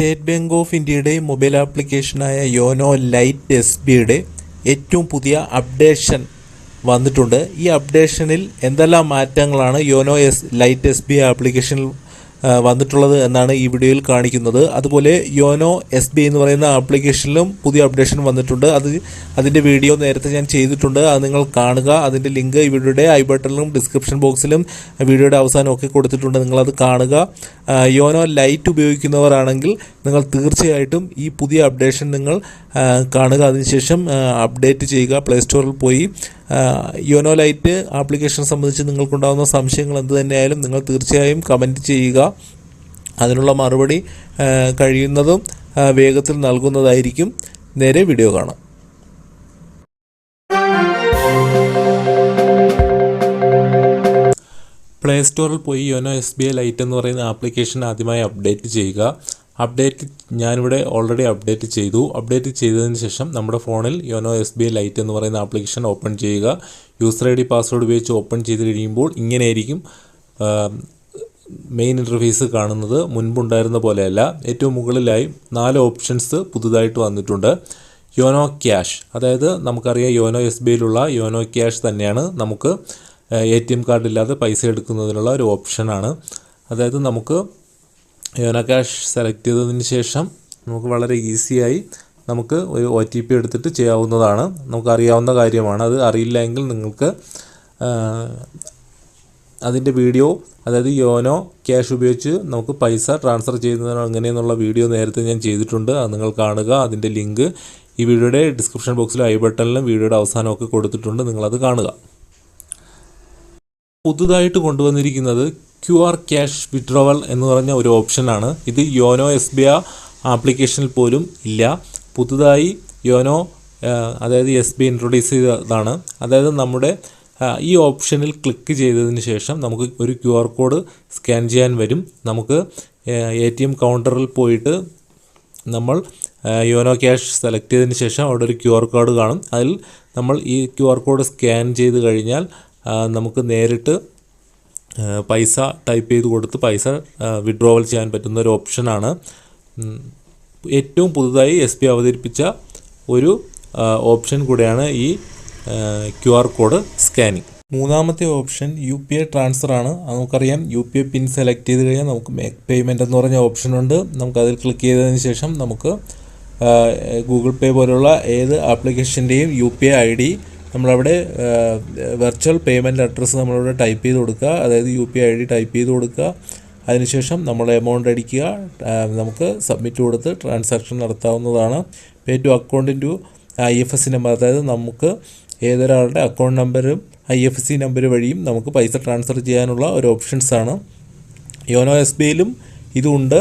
State Bank of ഇന്ത്യയുടെ mobile ആപ്ലിക്കേഷനായ YONO light S ബിയുടെ ഏറ്റവും പുതിയ അപ്ഡേഷൻ വന്നിട്ടുണ്ട്. ഈ അപ്ഡേഷനിൽ എന്തെല്ലാം മാറ്റങ്ങളാണ് YONO S lite S B ആപ്ലിക്കേഷനിൽ വന്നിട്ടുള്ളത് എന്നാണ് ഈ വീഡിയോയിൽ കാണിക്കുന്നത്. അതുപോലെ യോനോ എസ് ബി എന്ന് പറയുന്ന ആപ്ലിക്കേഷനിലും പുതിയ അപ്ഡേഷൻ വന്നിട്ടുണ്ട്. അത് അതിന്റെ വീഡിയോ നേരത്തെ ഞാൻ ചെയ്തിട്ടുണ്ട്. അത് നിങ്ങൾ കാണുക. അതിന്റെ ലിങ്ക് ഈ വീഡിയോയുടെ ഐ ബട്ടണിലും ഡിസ്ക്രിപ്ഷൻ ബോക്സിലും വീഡിയോയുടെ അവസാനം ഒക്കെ കൊടുത്തിട്ടുണ്ട്. നിങ്ങളത് കാണുക. യോനോ ലൈറ്റ് ഉപയോഗിക്കുന്നവരാണെങ്കിൽ നിങ്ങൾ തീർച്ചയായിട്ടും ഈ പുതിയ അപ്ഡേഷൻ നിങ്ങൾ കാണുക. അതിനുശേഷം അപ്ഡേറ്റ് ചെയ്യുക. പ്ലേ സ്റ്റോറിൽ പോയി. യോനോ ലൈറ്റ് ആപ്ലിക്കേഷൻ സംബന്ധിച്ച് നിങ്ങൾക്കുണ്ടാകുന്ന സംശയങ്ങൾ എന്ത് തന്നെയായാലും നിങ്ങൾ തീർച്ചയായും കമന്റ് ചെയ്യുക. അതിനുള്ള മറുപടി കഴിയുന്നതും വേഗത്തിൽ നൽകുന്നതായിരിക്കും. നേരെ വീഡിയോ കാണാം. പ്ലേ സ്റ്റോറിൽ പോയി YONO S B I lite എന്ന് പറയുന്ന ആപ്ലിക്കേഷൻ ആദ്യമായി അപ്ഡേറ്റ് ചെയ്യുക. അപ്ഡേറ്റ് ഞാനിവിടെ ഓൾറെഡി അപ്ഡേറ്റ് ചെയ്തു. അപ്ഡേറ്റ് ചെയ്തതിന് ശേഷം നമ്മുടെ ഫോണിൽ YONO S B I lite എന്ന് പറയുന്ന ആപ്ലിക്കേഷൻ ഓപ്പൺ ചെയ്യുക. യൂസർ ഐ ഡി പാസ്വേഡ് ഉപയോഗിച്ച് ഓപ്പൺ ചെയ്ത് കഴിയുമ്പോൾ ഇങ്ങനെയായിരിക്കും മെയിൻ ഇന്റർഫേസ് കാണുന്നത്. മുൻപുണ്ടായിരുന്ന പോലെയല്ല. ഏറ്റവും മുകളിലായി നാല് ഓപ്ഷൻസ് പുതുതായിട്ട് വന്നിട്ടുണ്ട്. YONO cash. അതായത് നമുക്കറിയാം യോനോ എസ് ബി ഐയിലുള്ള യോനോ ക്യാഷ് തന്നെയാണ്. നമുക്ക് എ ടി എം കാർഡില്ലാതെ പൈസ എടുക്കുന്നതിനുള്ള ഒരു ഓപ്ഷനാണ്. അതായത് നമുക്ക് യോനോ ക്യാഷ് സെലക്ട് ചെയ്തതിന് ശേഷം നമുക്ക് വളരെ ഈസിയായി നമുക്ക് ഒരു ഒ ടി പി എടുത്തിട്ട് ചെയ്യാവുന്നതാണ്. നമുക്ക് അറിയാവുന്ന കാര്യമാണ്. അത് അറിയില്ല എങ്കിൽ നിങ്ങൾക്ക് അതിന്റെ വീഡിയോ അതായത് യോനോ ക്യാഷ് ഉപയോഗിച്ച് നമുക്ക് പൈസ ട്രാൻസ്ഫർ ചെയ്യുന്നതിനോ എങ്ങനെയെന്നുള്ള വീഡിയോ നേരത്തെ ഞാൻ ചെയ്തിട്ടുണ്ട്. അത് നിങ്ങൾ കാണുക. അതിന്റെ ലിങ്ക് ഈ വീഡിയോയുടെ ഡിസ്ക്രിപ്ഷൻ ബോക്സിലും ഐ ബട്ടണിലും വീഡിയോയുടെ അവസാനമൊക്കെ കൊടുത്തിട്ടുണ്ട്. നിങ്ങളത് കാണുക. പുതുതായിട്ട് കൊണ്ടുവന്നിരിക്കുന്നത് ക്യു ആർ ക്യാഷ് വിഡ്രോവൽ എന്ന് പറഞ്ഞ ഒരു ഓപ്ഷനാണ്. ഇത് യോനോ എസ് ബി ഐ ആപ്ലിക്കേഷനിൽ പോലും ഇല്ല. പുതുതായി യോനോ അതായത് എസ് ബി ഇൻട്രൊഡ്യൂസ് ചെയ്തതാണ്. അതായത് നമ്മുടെ ഈ ഓപ്ഷനിൽ ക്ലിക്ക് ചെയ്തതിന് ശേഷം നമുക്ക് ഒരു ക്യു ആർ കോഡ് സ്കാൻ ചെയ്യാൻ വരും. നമുക്ക് എ ടി എം കൗണ്ടറിൽ പോയിട്ട് നമ്മൾ യോനോ ക്യാഷ് സെലക്ട് ചെയ്തതിന് ശേഷം അവിടെ ഒരു ക്യു ആർ കോഡ് കാണും. അതിൽ നമ്മൾ ഈ ക്യു ആർ കോഡ് സ്കാൻ ചെയ്ത് കഴിഞ്ഞാൽ നമുക്ക് നേരിട്ട് പൈസ ടൈപ്പ് ചെയ്ത് കൊടുത്ത് പൈസ വിഡ്രോവൽ ചെയ്യാൻ പറ്റുന്ന ഒരു ഓപ്ഷനാണ് ഏറ്റവും പുതുതായി എസ് ബി അവതരിപ്പിച്ച ഒരു ഓപ്ഷൻ കൂടെയാണ് ഈ ക്യു ആർ കോഡ് സ്കാനിങ് മൂന്നാമത്തെ option U P I transfer ആണ്. നമുക്കറിയാം. U P I PIN select ചെയ്ത് കഴിഞ്ഞാൽ നമുക്ക് മേക്ക് പേയ്മെന്റ് എന്ന് പറഞ്ഞ ഓപ്ഷൻ ഉണ്ട്. നമുക്ക് അതിൽ ക്ലിക്ക് ചെയ്തതിന് ശേഷം നമുക്ക് ഗൂഗിൾ പേ പോലുള്ള ഏത് ആപ്ലിക്കേഷന്റെയും U P I I D നമ്മളവിടെ വെർച്വൽ പേയ്മെന്റ് അഡ്രസ്സ് നമ്മളവിടെ ടൈപ്പ് ചെയ്ത് കൊടുക്കുക. അതായത് U P I D type ചെയ്ത് കൊടുക്കുക. അതിനുശേഷം നമ്മൾ എമൗണ്ട് അടിക്കുക. നമുക്ക് സബ്മിറ്റ് കൊടുത്ത് ട്രാൻസാക്ഷൻ നടത്താവുന്നതാണ്. Pay to account to I F S number അതായത് നമുക്ക് ഏതൊരാളുടെ അക്കൗണ്ട് നമ്പരും ഐ എഫ് സി നമ്പർ വഴിയും നമുക്ക് പൈസ ട്രാൻസ്ഫർ ചെയ്യാനുള്ള ഒരു ഓപ്ഷൻസാണ് യോനോ എസ് ബി ഐയിലും ഇതുണ്ട്.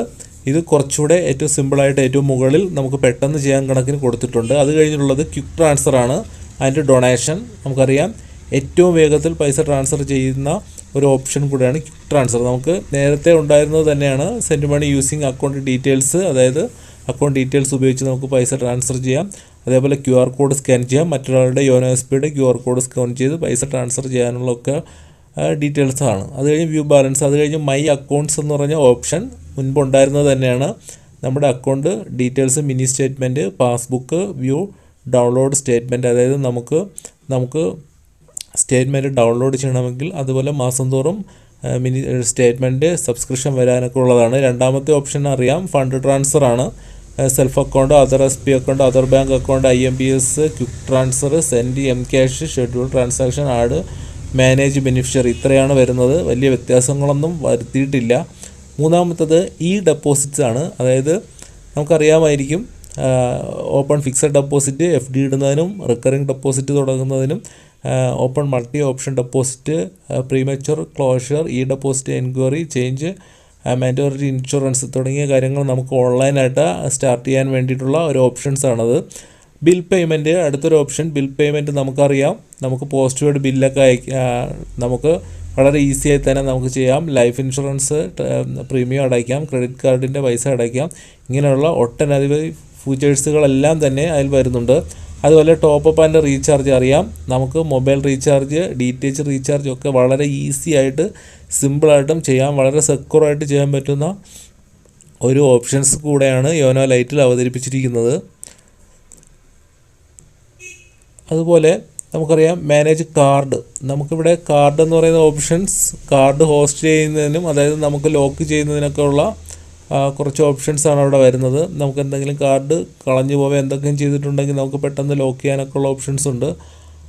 ഇത് കുറച്ചുകൂടെ ഏറ്റവും സിമ്പിളായിട്ട് ഏറ്റവും മുകളിൽ നമുക്ക് പെട്ടെന്ന് ചെയ്യാൻ കണക്കിന് കൊടുത്തിട്ടുണ്ട്. അത് കഴിഞ്ഞിട്ടുള്ളത് ക്വിക്ക് ട്രാൻസ്ഫർ ആണ്. അതിന്റെ ഡൊണേഷൻ നമുക്കറിയാം. ഏറ്റവും വേഗത്തിൽ പൈസ ട്രാൻസ്ഫർ ചെയ്യുന്ന ഒരു ഓപ്ഷൻ കൂടെയാണ് ക്വിക്ക് ട്രാൻസ്ഫർ നമുക്ക് നേരത്തെ ഉണ്ടായിരുന്നത് തന്നെയാണ് send money using account details അതായത് അക്കൗണ്ട് ഡീറ്റെയിൽസ് ഉപയോഗിച്ച് നമുക്ക് പൈസ ട്രാൻസ്ഫർ ചെയ്യാം. അതേപോലെ ക്യു ആർ കോഡ് സ്കാൻ ചെയ്യാം. മറ്റൊരാളുടെ യോനോ എസ് ബിയുടെ ക്യു ആർ കോഡ് സ്കാൻ ചെയ്ത് പൈസ ട്രാൻസ്ഫർ ചെയ്യാനുള്ളതൊക്കെ ഡീറ്റെയിൽസ് ആണ്. അത് കഴിഞ്ഞ് വ്യൂ ബാലൻസ് അത് കഴിഞ്ഞ് മൈ അക്കൗണ്ട്സ് എന്ന് പറഞ്ഞ ഓപ്ഷൻ മുൻപ് ഉണ്ടായിരുന്നത് തന്നെയാണ്. നമ്മുടെ account details mini statement passbook view download statement അതായത് നമുക്ക് നമുക്ക് സ്റ്റേറ്റ്മെന്റ് ഡൗൺലോഡ് ചെയ്യണമെങ്കിൽ അതുപോലെ മാസം തോറും മിനി സ്റ്റേറ്റ്മെന്റ് സബ്സ്ക്രിപ്ഷൻ വരാനൊക്കെ ഉള്ളതാണ്. രണ്ടാമത്തെ ഓപ്ഷൻ അറിയാം ഫണ്ട് ട്രാൻസ്ഫർ ആണ്. Self account other S B account other bank account I M P S quick transfer send M cash schedule transaction add manage beneficiary ഇത്രയാണ് വരുന്നത്. വലിയ വ്യത്യാസങ്ങളൊന്നും വരുത്തിയിട്ടില്ല. മൂന്നാമത്തത് ഇ ഡെപ്പോസിറ്റ്സ് ആണ്. അതായത് നമുക്കറിയാമായിരിക്കും open fixed deposit F D ഇടുന്നതിനും recurring deposit തുടങ്ങുന്നതിനും open multi option deposit premature closure E deposit enquiry change maturity insurance തുടങ്ങിയ കാര്യങ്ങൾ നമുക്ക് ഓൺലൈനായിട്ട് സ്റ്റാർട്ട് ചെയ്യാൻ വേണ്ടിയിട്ടുള്ള ഒരു ഓപ്ഷൻസ് ആണത്. ബിൽ പേയ്മെന്റ് അടുത്തൊരു ഓപ്ഷൻ ബിൽ പേയ്മെന്റ് നമുക്കറിയാം. നമുക്ക് പോസ്റ്റ് പെയ്ഡ് ബില്ലൊക്കെ അയക്ക നമുക്ക് വളരെ ഈസിയായി തന്നെ നമുക്ക് ചെയ്യാം. ലൈഫ് ഇൻഷുറൻസ് പ്രീമിയം അടയ്ക്കാം. ക്രെഡിറ്റ് കാർഡിന്റെ പൈസ അടയ്ക്കാം. ഇങ്ങനെയുള്ള ഒട്ടനവധി ഫീച്ചേഴ്സുകളെല്ലാം തന്നെ അതിൽ വരുന്നുണ്ട്. അതുപോലെ ടോപ്പ് അപ്പ് ആൻഡ് റീചാർജ് അറിയാം. നമുക്ക് mobile recharge D T H recharge ഒക്കെ വളരെ ഈസി ആയിട്ട് സിമ്പിളായിട്ടും ചെയ്യാം. വളരെ സെക്യൂറായിട്ട് ചെയ്യാൻ പറ്റുന്ന ഒരു ഓപ്ഷൻസ് കൂടെയാണ് യോനോ ലൈറ്റിൽ അവതരിപ്പിച്ചിരിക്കുന്നത്. അതുപോലെ നമുക്കറിയാം മാനേജ് കാർഡ്. നമുക്കിവിടെ കാർഡ് എന്ന് പറയുന്ന ഓപ്ഷൻസ് കാർഡ് ഹോസ്റ്റ് ചെയ്യുന്നതിനും അതായത് നമുക്ക് ലോക്ക് ചെയ്യുന്നതിനൊക്കെ ഉള്ള ആ, കുറച്ച് ഓപ്ഷൻസ് ആണ് അവിടെ വരുന്നത്. നമുക്ക് എന്തെങ്കിലും കാർഡ് കളഞ്ഞു പോവുക എന്തൊക്കെയും ചെയ്തിട്ടുണ്ടെങ്കിൽ നമുക്ക് പെട്ടെന്ന് ലോക്ക് ചെയ്യാനൊക്കെ ഉള്ള ഓപ്ഷൻസ് ഉണ്ട്.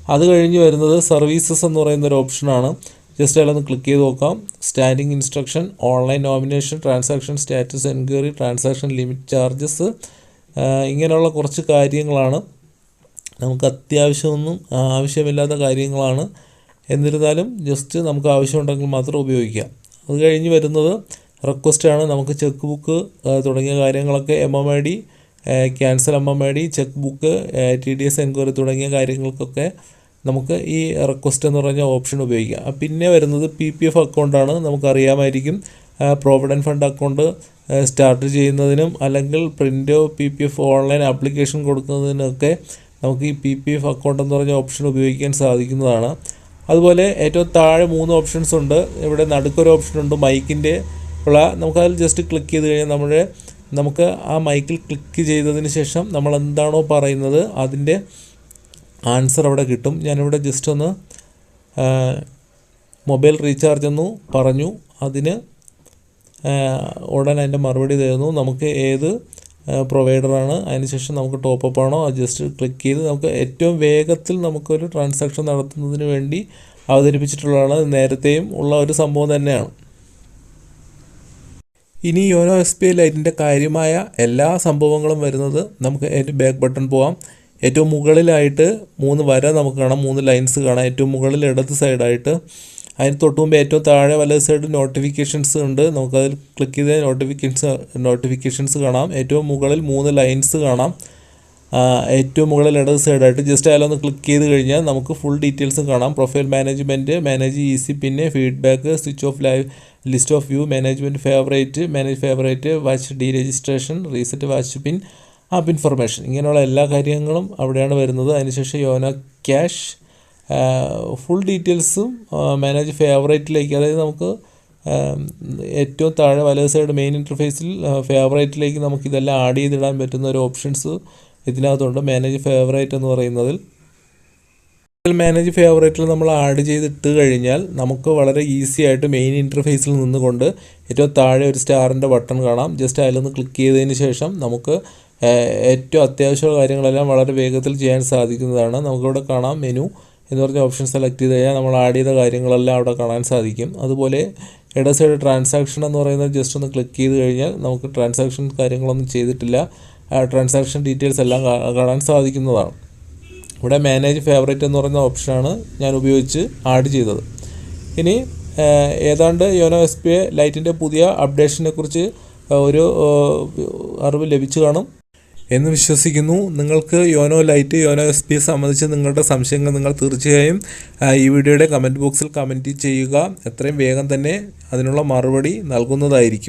അത് കഴിഞ്ഞ് വരുന്നത് സർവീസസ് എന്ന് പറയുന്ന ഒരു ഓപ്ഷനാണ് ജസ്റ്റ് അതിലൊന്ന് ക്ലിക്ക് ചെയ്ത് നോക്കാം. Standing instruction online nomination transaction status enquiry transaction limit charges ഇങ്ങനെയുള്ള കുറച്ച് കാര്യങ്ങളാണ്. നമുക്ക് അത്യാവശ്യമൊന്നും ആവശ്യമില്ലാത്ത കാര്യങ്ങളാണ്. എന്നിരുന്നാലും ജസ്റ്റ് നമുക്ക് ആവശ്യമുണ്ടെങ്കിൽ മാത്രം ഉപയോഗിക്കാം. അത് കഴിഞ്ഞ് വരുന്നത് റിക്വസ്റ്റാണ് നമുക്ക് ചെക്ക് ബുക്ക് തുടങ്ങിയ കാര്യങ്ങളൊക്കെ M M I D cancel M M I D cheque book T D S enquiry തുടങ്ങിയ കാര്യങ്ങൾക്കൊക്കെ നമുക്ക് ഈ റിക്വസ്റ്റ് എന്ന് പറഞ്ഞ ഓപ്ഷൻ ഉപയോഗിക്കാം. പിന്നെ വരുന്നത് പി പി എഫ് അക്കൗണ്ടാണ് നമുക്കറിയാമായിരിക്കും പ്രോവിഡന്റ് ഫണ്ട് അക്കൗണ്ട് സ്റ്റാർട്ട് ചെയ്യുന്നതിനും അല്ലെങ്കിൽ Printo P P F online application കൊടുക്കുന്നതിനൊക്കെ നമുക്ക് ഈ പി പി എഫ് അക്കൗണ്ട് എന്ന് പറഞ്ഞ ഓപ്ഷൻ ഉപയോഗിക്കാൻ സാധിക്കുന്നതാണ്. അതുപോലെ ഏറ്റവും താഴെ മൂന്ന് ഓപ്ഷൻസ് ഉണ്ട്. ഇവിടെ നടുക്കൊരു ഓപ്ഷൻ ഉണ്ട് മൈക്കിന്റെ ഉള്ള നമുക്കതിൽ ജസ്റ്റ് ക്ലിക്ക് ചെയ്ത് കഴിഞ്ഞാൽ നമ്മുടെ നമുക്ക് ആ മൈക്കിൽ ക്ലിക്ക് ചെയ്തതിന് ശേഷം നമ്മൾ എന്താണോ പറയുന്നത് അതിന്റെ ആൻസർ അവിടെ കിട്ടും. ഞാനിവിടെ ജസ്റ്റ് ഒന്ന് മൊബൈൽ റീചാർജ് എന്ന് പറഞ്ഞു. അതിന് ഉടൻ അതിന്റെ മറുപടി തരുന്നു. നമുക്ക് ഏത് പ്രൊവൈഡറാണ് അതിനുശേഷം നമുക്ക് ടോപ്പ് അപ്പ് ആണോ ജസ്റ്റ് ക്ലിക്ക് ചെയ്ത് നമുക്ക് ഏറ്റവും വേഗത്തിൽ നമുക്കൊരു ട്രാൻസാക്ഷൻ നടത്തുന്നതിന് വേണ്ടി അവതരിപ്പിച്ചിട്ടുള്ളതാണ്. നേരത്തെയും ഉള്ള ഒരു സംഭവം തന്നെയാണ്. ഇനി യോനോ എസ് ബി ഐ ലൈറ്റിന്റെ കാര്യമായ എല്ലാ സംഭവങ്ങളും വരുന്നത് നമുക്ക് അതിന്റെ ബാക്ക് ബട്ടൺ പോവാം. ഏറ്റവും മുകളിലായിട്ട് മൂന്ന് വര നമുക്ക് കാണാം. മൂന്ന് ലൈൻസ് കാണാം. ഏറ്റവും മുകളിൽ ഇടത് സൈഡായിട്ട് അതിന് തൊട്ട് മുമ്പ് ഏറ്റവും താഴെ വലത് സൈഡ് നോട്ടിഫിക്കേഷൻസ് ഉണ്ട്. നമുക്കതിൽ ക്ലിക്ക് ചെയ്ത് നോട്ടിഫിക്കേഷൻസ് നോട്ടിഫിക്കേഷൻസ് കാണാം. ഏറ്റവും മുകളിൽ മൂന്ന് ലൈൻസ് കാണാം. ഏറ്റവും മുകളിൽ ഇടത് സൈഡായിട്ട് ജസ്റ്റ് അതിലൊന്ന് ക്ലിക്ക് ചെയ്ത് കഴിഞ്ഞാൽ നമുക്ക് ഫുൾ ഡീറ്റെയിൽസും കാണാം. പ്രൊഫൈൽ മാനേജ്മെന്റ് മാനേജ് ഈസി പിന്നെ feedback switch off live list of view management favourite manage favourite watch D registration reset watch PIN app information ഇങ്ങനെയുള്ള എല്ലാ കാര്യങ്ങളും അവിടെയാണ് വരുന്നത്. അതിനുശേഷം യോനോ ക്യാഷ് ഫുൾ ഡീറ്റെയിൽസും മാനേജ് ഫേവറേറ്റിലേക്ക് അതായത് നമുക്ക് ഏറ്റവും താഴെ വലത് സൈഡ് മെയിൻ ഇന്റർഫേസിൽ ഫേവറേറ്റിലേക്ക് നമുക്കിതെല്ലാം ആഡ് ചെയ്തിടാൻ പറ്റുന്ന ഒരു ഓപ്ഷൻസ് ഇതിനകത്തുണ്ട്. മാനേജ് ഫേവറേറ്റ് എന്ന് പറയുന്നതിൽ. മാനേജ് ഫേവറേറ്റിൽ നമ്മൾ ആഡ് ചെയ്തിട്ട് കഴിഞ്ഞാൽ നമുക്ക് വളരെ ഈസി ആയിട്ട് മെയിൻ ഇന്റർഫേസിൽ നിന്നുകൊണ്ട് ഏറ്റവും താഴെ ഒരു സ്റ്റാറിന്റെ ബട്ടൺ കാണാം. ജസ്റ്റ് അതിലൊന്ന് ക്ലിക്ക് ചെയ്തതിന് ശേഷം നമുക്ക് ഏറ്റവും അത്യാവശ്യമുള്ള കാര്യങ്ങളെല്ലാം വളരെ വേഗത്തിൽ ചെയ്യാൻ സാധിക്കുന്നതാണ്. നമുക്കിവിടെ കാണാം മെനു എന്ന് പറഞ്ഞ ഓപ്ഷൻ സെലക്ട് ചെയ്ത് കഴിഞ്ഞാൽ നമ്മൾ ആഡ് ചെയ്ത കാര്യങ്ങളെല്ലാം അവിടെ കാണാൻ സാധിക്കും. അതുപോലെ ഇട സൈഡ് ട്രാൻസാക്ഷൻ എന്ന് പറയുന്നത് ജസ്റ്റ് ഒന്ന് ക്ലിക്ക് ചെയ്ത് കഴിഞ്ഞാൽ നമുക്ക് ട്രാൻസാക്ഷൻ കാര്യങ്ങളൊന്നും ചെയ്തിട്ടില്ല. ട്രാൻസാക്ഷൻ ഡീറ്റെയിൽസ് എല്ലാം കാണാൻ സാധിക്കുന്നതാണ്. ഇവിടെ മാനേജ് ഫേവറേറ്റ് എന്ന് പറയുന്ന ഓപ്ഷനാണ് ഞാൻ ഉപയോഗിച്ച് ആഡ് ചെയ്തത്. ഇനി ഏതാണ്ട് യോനോ എസ് പി ഐ ലൈറ്റിന്റെ പുതിയ അപ്ഡേഷനെ കുറിച്ച് ഒരു അറിവ് ലഭിച്ചു കാണും. എന്ന് വിശ്വസിക്കുന്നു. നിങ്ങൾക്ക് YONO lite YONO S B സംബന്ധിച്ച് നിങ്ങളുടെ സംശയങ്ങൾ നിങ്ങൾ തീർച്ചയായും ഈ വീഡിയോയുടെ കമന്റ് ബോക്സിൽ കമന്റ് ചെയ്യുക. എത്രയും വേഗം തന്നെ അതിനുള്ള മറുപടി നൽകുന്നതായിരിക്കും.